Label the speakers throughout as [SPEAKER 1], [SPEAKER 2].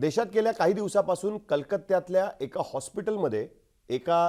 [SPEAKER 1] देशात गेल्या काही दिवसापासून कलकत्त्यातल्या एका हॉस्पिटलमध्ये एका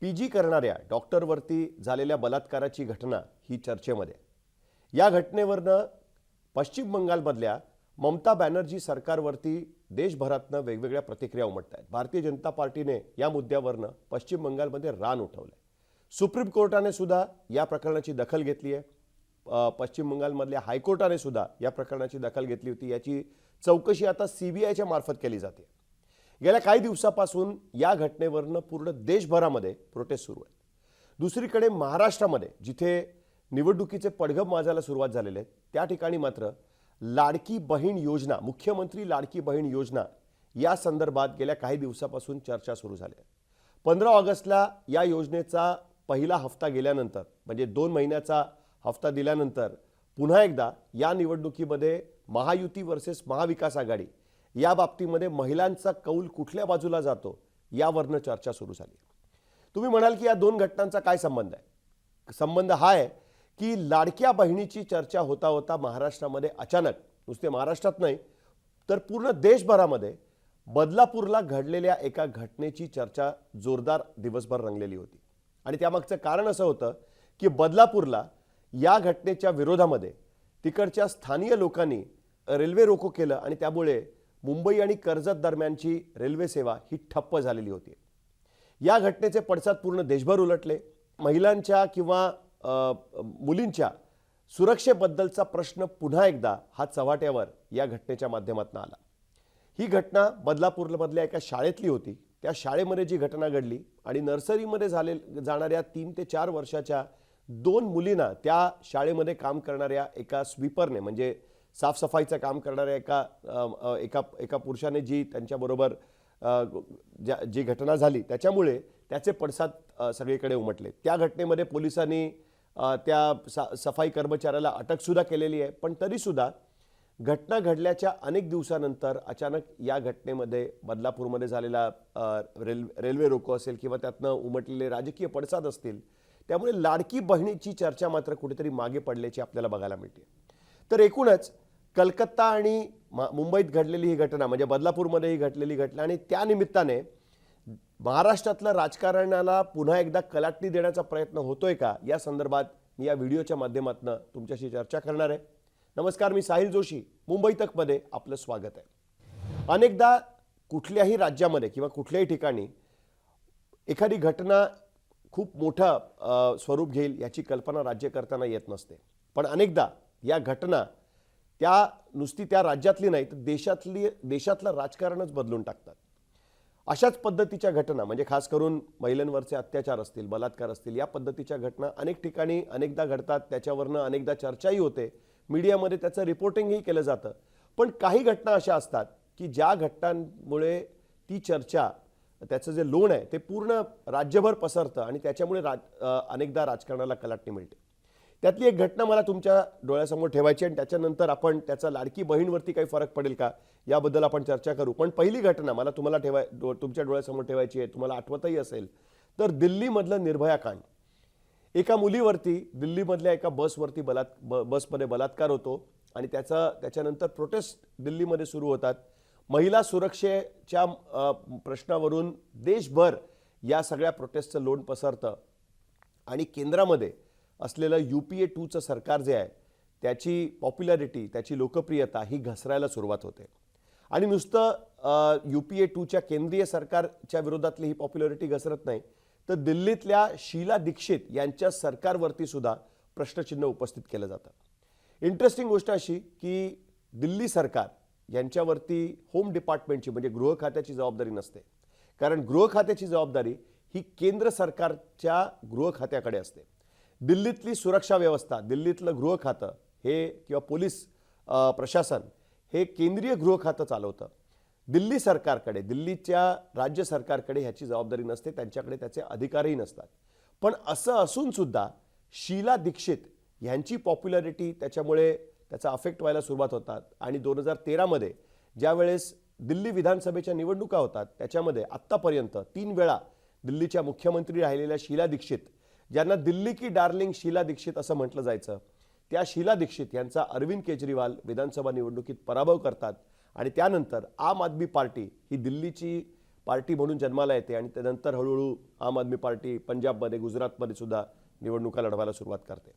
[SPEAKER 1] पी जी करणाऱ्या डॉक्टरवरती झालेल्या बलात्काराची घटना ही चर्चेमध्ये. या घटनेवरनं पश्चिम बंगालमधल्या ममता बॅनर्जी सरकारवरती देशभरातनं वेगवेगळ्या प्रतिक्रिया उमटत आहेत भारतीय जनता पार्टीने या मुद्द्यावरनं पश्चिम बंगालमध्ये रान उठवलंय. सुप्रीम कोर्टाने सुद्धा या प्रकरणाची दखल घेतली आहे पश्चिम बंगालमधल्या हायकोर्टाने सुद्धा या प्रकरणाची दखल घेतली होती. याची चौकशी आता सीबीआयच्या मार्फत केली जाते. गेल्या काही दिवसापासून या घटनेवरनं पूर्ण देशभरामध्ये प्रोटेस्ट सुरू आहेत. दुसरीकडे महाराष्ट्रामध्ये जिथे निवडणुकीचे पडघम माजायला सुरुवात झालेले आहेत त्या ठिकाणी मात्र लाडकी बहीण योजना मुख्यमंत्री लाडकी बहीण योजना या संदर्भात गेल्या काही दिवसापासून चर्चा सुरू झाली आहे. पंधरा ऑगस्टला या योजनेचा पहिला हप्ता गेल्यानंतर म्हणजे दोन महिन्याचा हप्ता दिल्यानंतर पुन्हा एकदा या निवडणुकीमध्ये महायुती वर्सेस महाविकास आघाडी. या बाबतीमध्ये महिलांचा कौल कुठल्या बाजूला जातो यावरनं चर्चा सुरू झाली. तुम्ही म्हणाल की या दोन घटनांचा काय संबंध आहे? संबंध हा आहे की लाडक्या बहिणीची चर्चा होता होता महाराष्ट्रामध्ये अचानक नुसते महाराष्ट्रात नाही तर पूर्ण देशभरामध्ये बदलापूरला घडलेल्या एका घटनेची चर्चा जोरदार दिवसभर रंगलेली होती. आणि त्यामागचं कारण असं होतं की बदलापूरला या घटनेच्या विरोधामध्ये तिकडच्या स्थानीय लोकांनी रेल्वे रोको केलं आणि त्यामुळे मुंबई आणि कर्जत दरम्यानची रेल्वे सेवा ही ठप्प झालेली होती. या घटनेचे पडसाद पूर्ण देशभर उलटले. महिलांच्या किंवा मुलींच्या सुरक्षेबद्दलचा प्रश्न पुन्हा एकदा हा चव्हाट्यावर या घटनेच्या माध्यमातून आला. ही घटना बदलापूरमधल्या एका शाळेतली होती. त्या शाळेमध्ये जी घटना घडली आणि नर्सरीमध्ये झाले जाणाऱ्या तीन ते चार वर्षाच्या दोन मुलींना त्या शाळेमध्ये काम करणाऱ्या एका स्वीपरने म्हणजे साफसफाईचं काम करणाऱ्या एका एका एका पुरुषाने जी त्यांच्याबरोबर ज्या जी घटना झाली त्याच्यामुळे त्याचे पडसाद सगळीकडे उमटले. त्या घटनेमध्ये पोलिसांनी त्या सा सफाई कर्मचाऱ्याला अटकसुद्धा केलेली आहे. पण तरीसुद्धा घटना घडल्याच्या अनेक दिवसानंतर अचानक या घटनेमध्ये बदलापूरमध्ये झालेला रेल रेल्वे रोको असेल किंवा त्यातनं उमटलेले राजकीय पडसाद असतील त्यामुळे लाडकी बहिणीची चर्चा मात्र कुठेतरी मागे पडल्याची आपल्याला बघायला मिळते. तर एकूणच कलकत्ता आणि मा- मुंबईत घडलेली ही घटना म्हणजे बदलापूरमध्ये ही घडलेली घटना आणि त्यानिमित्ताने महाराष्ट्रातलं राजकारणाला पुन्हा एकदा कलाटणी देण्याचा प्रयत्न होतोय का? या संदर्भात मी या व्हिडिओच्या माध्यमातून तुमच्याशी चर्चा करणार आहे. नमस्कार मी साहिल जोशी. मुंबई तकमध्ये आपलं स्वागत आहे. अनेकदा कुठल्याही राज्यामध्ये किंवा कुठल्याही ठिकाणी एखादी घटना खूप मोठं स्वरूप घेईल याची कल्पना राज्य करताना येत नसते. पण अनेकदा या घटना त्या नुसती त्या राज्यातली नाही तर देशातली देशातलं राजकारणच बदलून टाकतात. अशाच पद्धतीच्या घटना म्हणजे खास करून महिलांवरचे अत्याचार असतील बलात्कार असतील या पद्धतीच्या घटना अनेक ठिकाणी अनेकदा घडतात. त्याच्यावरनं अनेकदा चर्चाही होते. मीडियामध्ये त्याचं रिपोर्टिंगही केलं जातं. पण काही घटना अशा असतात की ज्या घटनांमुळे ती चर्चा त्याचं जे लोण आहे ते पूर्ण राज्यभर पसरतं आणि त्याच्यामुळे राज अनेकदा राजकारणाला कलाटणी मिळते. त्यातली एक घटना मला तुमच्या डोळ्यासमोर ठेवायची आणि त्याच्यानंतर आपण त्याचा लाडकी बहीणवरती काही फरक पडेल का? याबद्दल आपण चर्चा करू. पण पहिली घटना मला तुम्हाला ठेवाय डो तुमच्या डोळ्यासमोर ठेवायची आहे तुम्हाला आठवतही असेल. तर दिल्लीमधलं निर्भया कांड. एका मुलीवरती दिल्लीमधल्या एका बसवरती बलात् ब बसमध्ये बलात्कार होतो आणि त्याचा त्याच्यानंतर प्रोटेस्ट दिल्लीमध्ये सुरू होतात. महिला सुरक्षेच्या प्रश्नावरून देशभर या सगळ्या प्रोटेस्टचं लोण पसरतं. आणि केंद्रामध्ये असलेलं यू पी ए टूचं सरकार जे आहे त्याची पॉप्युलॅरिटी त्याची लोकप्रियता ही घसरायला सुरुवात होते. आणि नुसतं यू पी ए टूच्या केंद्रीय सरकारच्या विरोधातली ही पॉप्युलॅरिटी घसरत नाही तर दिल्लीतल्या शीला दीक्षित यांच्या सरकारवरती सुद्धा प्रश्नचिन्ह उपस्थित केलं जातं. इंटरेस्टिंग गोष्ट अशी की दिल्ली सरकार यांच्यावरती होम डिपार्टमेंटची म्हणजे गृह खात्याची जबाबदारी नसते. कारण गृह खात्याची जबाबदारी ही केंद्र सरकारच्या गृह खात्याकडे असते. दिल्लीतली सुरक्षा व्यवस्था दिल्लीतलं गृह खातं हे किंवा पोलीस प्रशासन हे केंद्रीय गृह खातं चालवतं. दिल्ली सरकारकडे दिल्लीच्या राज्य सरकारकडे ह्याची जबाबदारी नसते त्यांच्याकडे त्याचे अधिकारही नसतात. पण असं असून सुद्धा शीला दीक्षित ह्यांची पॉप्युलॅरिटी त्याच्यामुळे त्याचा अफेक्ट व्हायला सुरुवात होतात. आणि दोन हजार तेरामध्ये ज्यावेळेस दिल्ली विधानसभेच्या निवडणुका होतात त्याच्यामध्ये आत्तापर्यंत तीन वेळा दिल्लीच्या मुख्यमंत्री राहिलेल्या शीला दीक्षित ज्यांना दिल्ली की डार्लिंग शीला दीक्षित असं म्हटलं जायचं त्या शीला दीक्षित यांचा अरविंद केजरीवाल विधानसभा निवडणुकीत पराभव करतात. आणि त्यानंतर आम आदमी पार्टी ही दिल्लीची पार्टी म्हणून जन्माला येते आणि त्यानंतर हळूहळू आम आदमी पार्टी पंजाबमध्ये गुजरातमध्ये सुद्धा निवडणुका लढवायला सुरुवात करते.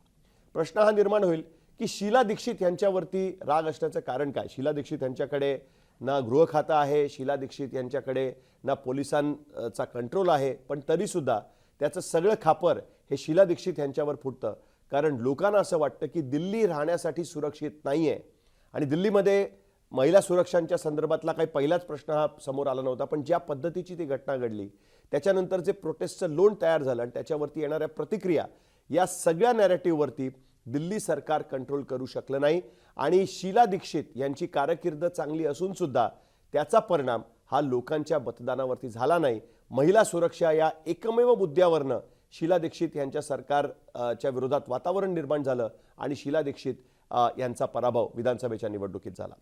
[SPEAKER 1] प्रश्न हा निर्माण होईल की शीला दीक्षित यांच्यावरती राग असण्याचं कारण काय? शीला दीक्षित यांच्याकडे ना गृह खातं आहे शीला दीक्षित यांच्याकडे ना पोलिसांचा कंट्रोल आहे पण तरीसुद्धा त्याचं सगळं खापर हे शीला दीक्षित यांच्यावर फुटतं. कारण लोकांना असं वाटतं की दिल्ली राहण्यासाठी सुरक्षित नाही आहे आणि दिल्लीमध्ये महिला सुरक्षांच्या संदर्भातला काही पहिलाच प्रश्न हा समोर आला नव्हता पण ज्या पद्धतीची ती घटना घडली त्याच्यानंतर जे प्रोटेस्टचं लोन तयार झालं आणि त्याच्यावरती येणाऱ्या प्रतिक्रिया या सगळ्या नॅरेटिव्हवरती दिल्ली सरकार कंट्रोल करू शकलं नाही. आणि शीला दीक्षित यांची कारकीर्द चांगली असून सुद्धा त्याचा परिणाम हा लोकांच्या मतदानावरती झाला नाही. महिला सुरक्षा या एकमेव मुद्द्यावरनं शीला दीक्षित यांच्या सरकारच्या विरोधात वातावरण निर्माण झालं आणि शीला दीक्षित यांचा पराभव विधानसभेच्या निवडणुकीत झाला.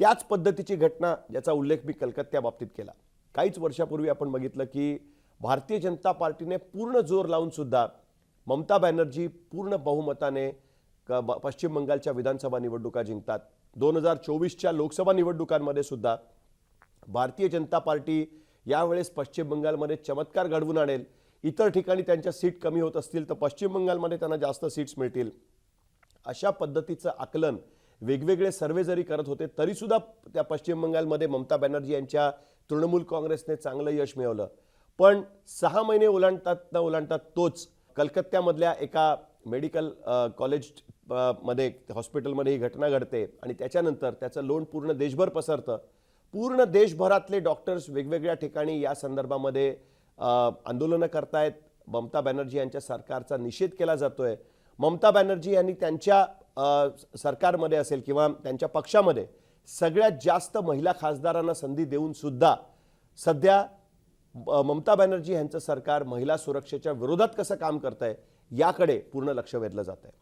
[SPEAKER 1] त्याच पद्धतीची घटना ज्याचा उल्लेख मी कलकत्त्या बाबतीत केला. काहीच वर्षापूर्वी आपण बघितलं की भारतीय जनता पार्टीने पूर्ण जोर लावून सुद्धा ममता बॅनर्जी पूर्ण बहुमताने पश्चिम बंगालच्या विधानसभा निवडणुका जिंकतात. दोन हजार चोवीसच्या लोकसभा निवडणुकांमध्ये सुद्धा भारतीय जनता पार्टी यावेळेस पश्चिम बंगालमध्ये चमत्कार घडवून आणेल. इतर ठिकाणी त्यांच्या सीट कमी होत असतील तर पश्चिम बंगालमध्ये त्यांना जास्त सीट्स मिळतील. अशा पद्धतीचं आकलन वेगवेगळे सर्वे जरी करत होते तरीसुद्धा त्या पश्चिम बंगालमध्ये ममता बॅनर्जी यांच्या तृणमूल काँग्रेसने चांगलं यश मिळवलं. पण सहा महिने ओलांडतात न ओलांडतात तोच कलकत्त्यामधल्या एका मेडिकल कॉलेजमध्ये हॉस्पिटलमध्ये ही घटना घडते आणि त्याच्यानंतर त्याचं लोन पूर्ण देशभर पसरतं. पूर्ण देशभरातले डॉक्टर्स वेगवेगळ्या ठिकाणी या संदर्भामध्ये आंदोलनं करतायत. ममता बॅनर्जी यांच्या सरकारचा निषेध केला जातोय. ममता बॅनर्जी यांनी त्यांच्या सरकारमध्ये असेल किंवा त्यांच्या पक्षामध्ये सगळ्यात जास्त महिला खासदारांना संधी देऊन सुद्धा सध्या ममता बॅनर्जी यांचं सरकार महिला सुरक्षेच्या विरोधात कसं काम करत आहे याकडे पूर्ण लक्ष वेधलं जात आहे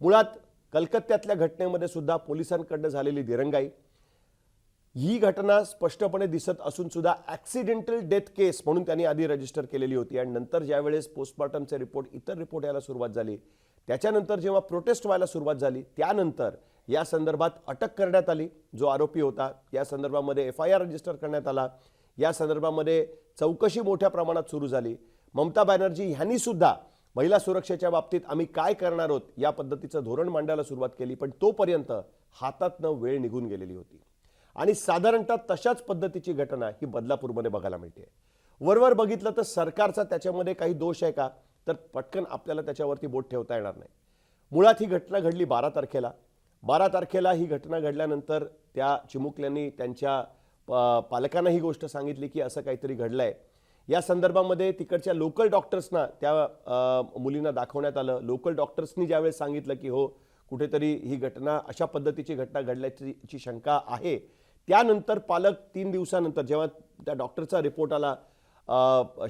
[SPEAKER 1] मुळात कलकत्त्यातल्या घटनेमध्ये सुद्धा पोलिसांकडनं झालेली दिरंगाई ही घटना स्पष्टपणे दिसत असून सुद्धा ॲक्सिडेंटल डेथ केस म्हणून त्यांनी आधी रजिस्टर केलेली होती आणि नंतर ज्यावेळेस पोस्टमॉर्टमचे रिपोर्ट इतर रिपोर्ट यायला सुरुवात झाली त्याच्यानंतर जेव्हा प्रोटेस्ट व्हायला सुरुवात झाली त्यानंतर या संदर्भात अटक करण्यात आली जो आरोपी होता या संदर्भामध्ये एफ आय आर रजिस्टर करण्यात आला. या संदर्भामध्ये चौकशी मोठ्या प्रमाणात सुरू झाली. ममता बॅनर्जी यांनी सुद्धा महिला सुरक्षेच्या बाबतीत आम्ही काय करणार आहोत या पद्धतीचं धोरण मांडायला सुरुवात केली पण तोपर्यंत हातातनं वेळ निघून गेलेली होती. आणि साधारणतः तशाच पद्धतीची घटना ही बदलापूरमध्ये बघायला मिळते. वरवर बघितलं तर सरकारचा त्याच्यामध्ये काही दोष आहे का? तर पटकन आपल्याला त्याच्यावरती बोट ठेवता येणार नाही. मुळात ही घटना घडली बारा तारखेला. बारा तारखेला ही घटना घडल्यानंतर त्या चिमुकल्यांनी त्यांच्या पालकांना ही गोष्ट सांगितली की असं काहीतरी घडलं आहे या संदर्भामध्ये तिकडच्या लोकल डॉक्टर्सना त्या मुलींना दाखवण्यात आलं. लोकल डॉक्टर्सनी ज्यावेळेस सांगितलं की हो कुठेतरी ही घटना अशा पद्धतीची घटना घडल्याची ची शंका आहे. त्यानंतर पालक तीन दिवसानंतर जेव्हा त्या डॉक्टरचा रिपोर्ट आला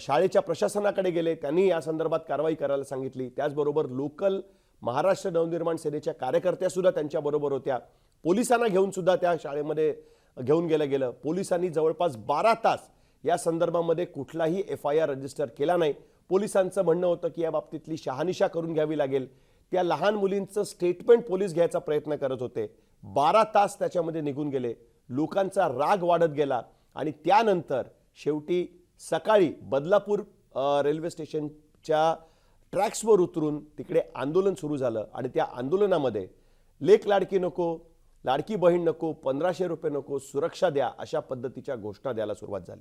[SPEAKER 1] शाळेच्या प्रशासनाकडे गेले त्यांनी या संदर्भात कारवाई करायला सांगितली. त्याचबरोबर लोकल महाराष्ट्र नवनिर्माण सेनेच्या कार्यकर्त्यासुद्धा त्यांच्याबरोबर होत्या. पोलिसांना घेऊन सुद्धा त्या शाळेमध्ये घेऊन गेलं गेलं. पोलिसांनी जवळपास बारा तास या संदर्भामध्ये कुठलाही एफ आय आर रजिस्टर केला नाही. पोलिसांचं म्हणणं होतं की या बाबतीतली शहानिशा करून घ्यावी लागेल. त्या लहान मुलींचं स्टेटमेंट पोलीस घ्यायचा प्रयत्न करत होते. बारा तास त्याच्यामध्ये निघून गेले. लोकांचा राग वाढत गेला आणि त्यानंतर शेवटी सकाळी बदलापूर रेल्वे स्टेशनच्या ट्रॅक्सवर उतरून तिकडे आंदोलन सुरू झालं आणि त्या आंदोलनामध्ये लेख लाडकी नको लाडकी बहीण नको पंधराशे रुपये नको सुरक्षा द्या अशा पद्धतीच्या घोषणा द्यायला सुरुवात झाली.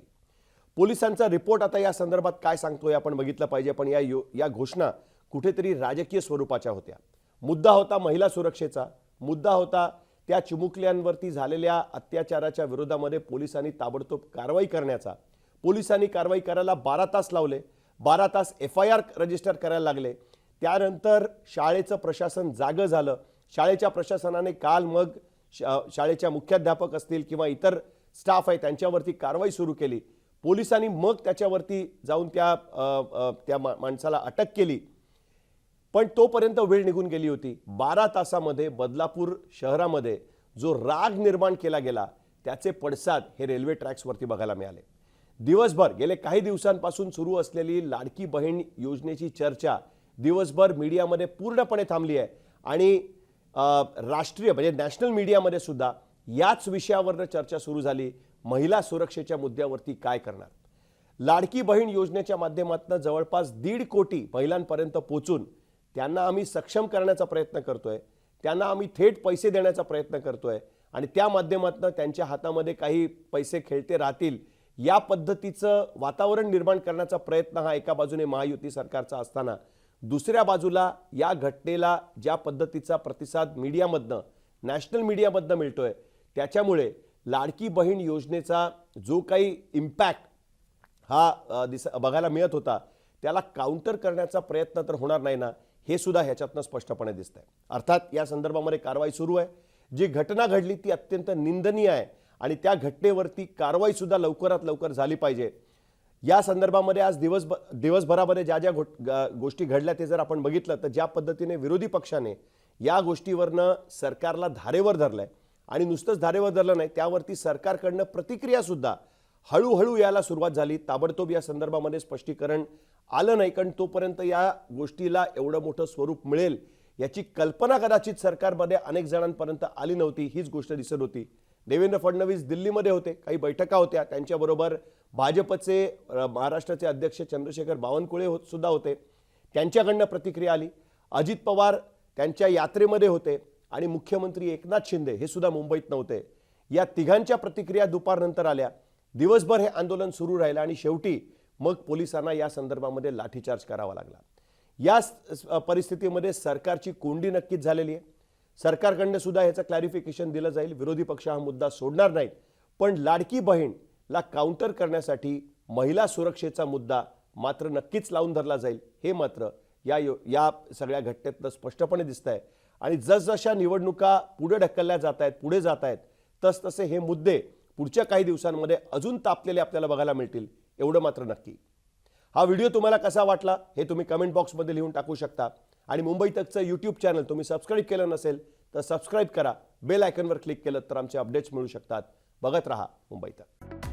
[SPEAKER 1] पोलिसांचा रिपोर्ट आता या संदर्भात काय सांगतोय आपण बघितलं पाहिजे पण या यो या घोषणा कुठेतरी राजकीय स्वरूपाच्या होत्या. मुद्दा होता महिला सुरक्षेचा मुद्दा होता त्या चिमुकल्यांवरती झालेल्या अत्याचाराच्या विरोधामध्ये पोलिसांनी ताबडतोब कारवाई करण्याचा. पोलिसांनी कारवाई करायला बारा तास लावले बारा तास एफ आय आर रजिस्टर करायला लागले. त्यानंतर शाळेचं प्रशासन जागं झालं. शाळेच्या प्रशासनाने काल मग शा- शाळेच्या मुख्याध्यापक असतील किंवा इतर स्टाफ आहे त्यांच्यावरती कारवाई सुरू केली. पोलिसांनी मग त्याच्यावरती जाऊन त्या अ, त्या माणसाला अटक केली. पण तोपर्यंत वेळ निघून गेली होती. बारा तासामध्ये बदलापूर शहरामध्ये जो राग निर्माण केला गेला त्याचे पडसाद हे रेल्वे ट्रॅक्सवरती बघायला मिळाले. दिवसभर गेले काही दिवसांपासून सुरू असलेली लाडकी बहीण योजनेची चर्चा दिवसभर मीडियामध्ये पूर्णपणे थांबली आहे. आणि राष्ट्रीय म्हणजे नॅशनल मीडियामध्ये सुद्धा याच विषयावरनं चर्चा सुरू झाली महिला सुरक्षेच्या मुद्द्यावरती काय करणार? लाडकी बहीण योजनेच्या माध्यमातून जवळपास दीड कोटी महिलांपर्यंत पोचून त्यांना आम्ही सक्षम करण्याचा प्रयत्न करतोय त्यांना आम्ही थेट पैसे देण्याचा प्रयत्न करतोय आणि त्या माध्यमातून त्यांच्या हातामध्ये काही पैसे खेळते राहतील या पद्धतीचं वातावरण निर्माण करण्याचा प्रयत्न हा एका बाजूने महायुती सरकारचा असताना दुसऱ्या बाजूला या घटनेला ज्या पद्धतीचा प्रतिसाद मीडियामधनं नॅशनल मीडियामधनं मिळतोय त्याच्यामुळे लाडकी बहीण योजनेचा जो काही इम्पॅक्ट हा दिस बघायला मिळत होता त्याला काउंटर करण्याचा प्रयत्न तर होणार नाही ना हे सुद्धा ह्याच्यातनं स्पष्टपणे दिसतंय. अर्थात या संदर्भामध्ये कारवाई सुरू आहे. जी घटना घडली ती अत्यंत निंदनीय आहे आणि त्या घटनेवरती कारवाईसुद्धा लवकरात लवकर झाली पाहिजे. या संदर्भामध्ये आज दिवस दिवसभरामध्ये ज्या ज्या गोष्टी घडल्या ते जर आपण बघितलं तर ज्या पद्धतीने विरोधी पक्षाने या गोष्टीवरनं सरकारला धारेवर धरलंय आणि नुसतंच धारेवर धरलं नाही त्यावरती सरकारकडनं प्रतिक्रियासुद्धा हळूहळू यायला सुरुवात झाली. ताबडतोब या संदर्भामध्ये स्पष्टीकरण आलं नाही कारण तोपर्यंत या गोष्टीला एवढं मोठं स्वरूप मिळेल याची कल्पना कदाचित सरकारमध्ये अनेक जणांपर्यंत आली नव्हती हीच गोष्ट दिसत होती. देवेंद्र फडणवीस दिल्लीमध्ये होते काही बैठका होत्या त्यांच्याबरोबर भाजपचे महाराष्ट्राचे अध्यक्ष चंद्रशेखर बावनकुळे हो सुद्धा होते. त्यांच्याकडनं प्रतिक्रिया आली. अजित पवार त्यांच्या यात्रेमध्ये होते आणि मुख्यमंत्री एकनाथ शिंदे हे सुद्धा मुंबईत नव्हते. या तिघांच्या प्रतिक्रिया दुपारनंतर आल्या. दिवसभर हे आंदोलन सुरू राहिलं आणि शेवटी मग पोलिसांना या संदर्भामध्ये लाठीचार्ज करावा लागला. या परिस्थितीमध्ये सरकारची कोंडी नक्कीच झालेली आहे. सरकारकडनं सुद्धा याचं क्लॅरिफिकेशन दिलं जाईल. विरोधी पक्ष हा मुद्दा सोडणार नाहीत. पण लाडकी बहीण ला काउंटर करण्यासाठी महिला सुरक्षेचा मुद्दा मात्र नक्कीच लावून धरला जाईल. हे मात्र या यो या सगळ्या घटनेतनं स्पष्टपणे दिसत आहे आणि जसजशा निवडणुका पुढे ढकलल्या जात आहेत पुढे जात आहेत तसतसे हे मुद्दे पुढच्या काही दिवसांमध्ये अजून तापलेले आपल्याला बघायला मिळतील एवढं मात्र नक्की. हा व्हिडिओ तुम्हाला कसा वाटला हे तुम्ही कमेंट बॉक्समध्ये लिहून टाकू शकता. आणि मुंबई तकचं यूट्यूब चॅनल तुम्ही सबस्क्राईब केलं नसेल तर सबस्क्राईब करा. बेल आयकनवर क्लिक केलं तर आमचे अपडेट्स मिळू शकतात. बघत राहा मुंबई तक.